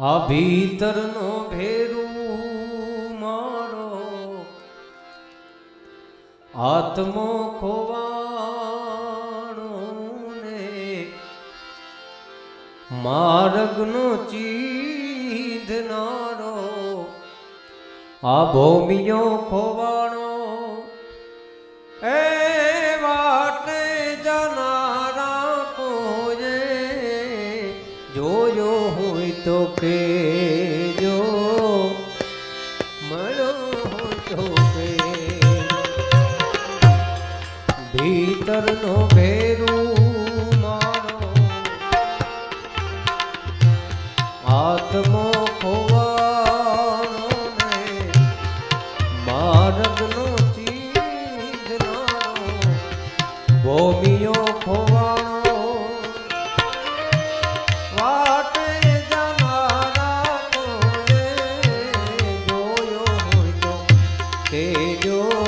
આ ભીતરનો ભેરું મારો આત્મો ખોવાણો ને માર્ગનો ચીધનારો આ ભૌમિયો ખોવાણો જોયો હોય તો કેજો મળ્યો હોય તો કે ભીતરનો ભેરું મારો. આત્મો ખોવાનો મળ્યો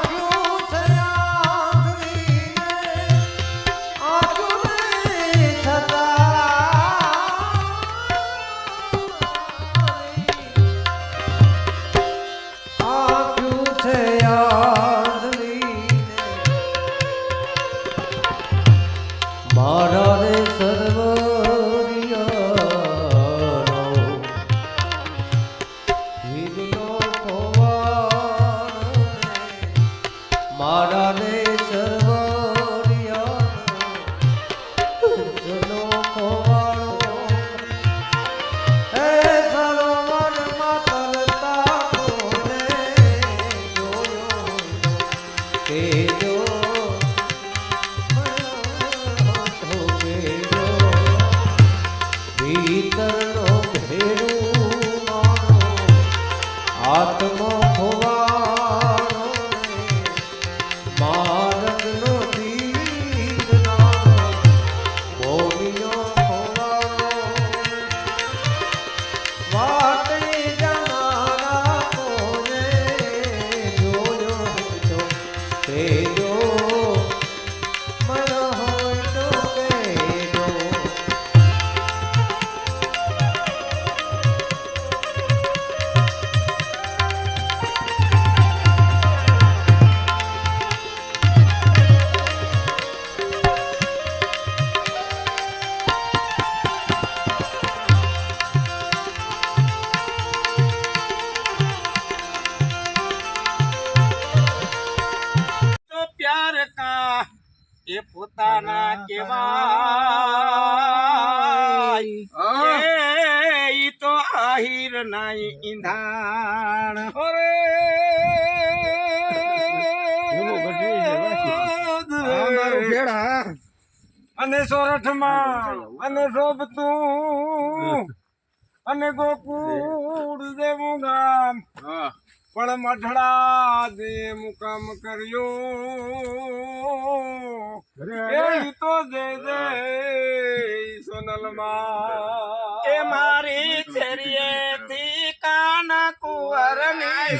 મારા રે ને મારા રે સર્વરિયાનો હિરલો આત્મો એ પોતાના કેવા ઈ તો આહિર નાઈ ઈંધાણ. અરે! અને સોરઠમાં અને શોભતું અને ગોકુળ ગામ પણ મઢડા દે મુકામ કર્યો. એ તો દે દે સોનલમાં. એ મારી છેરીએ થી કાના કુંવરની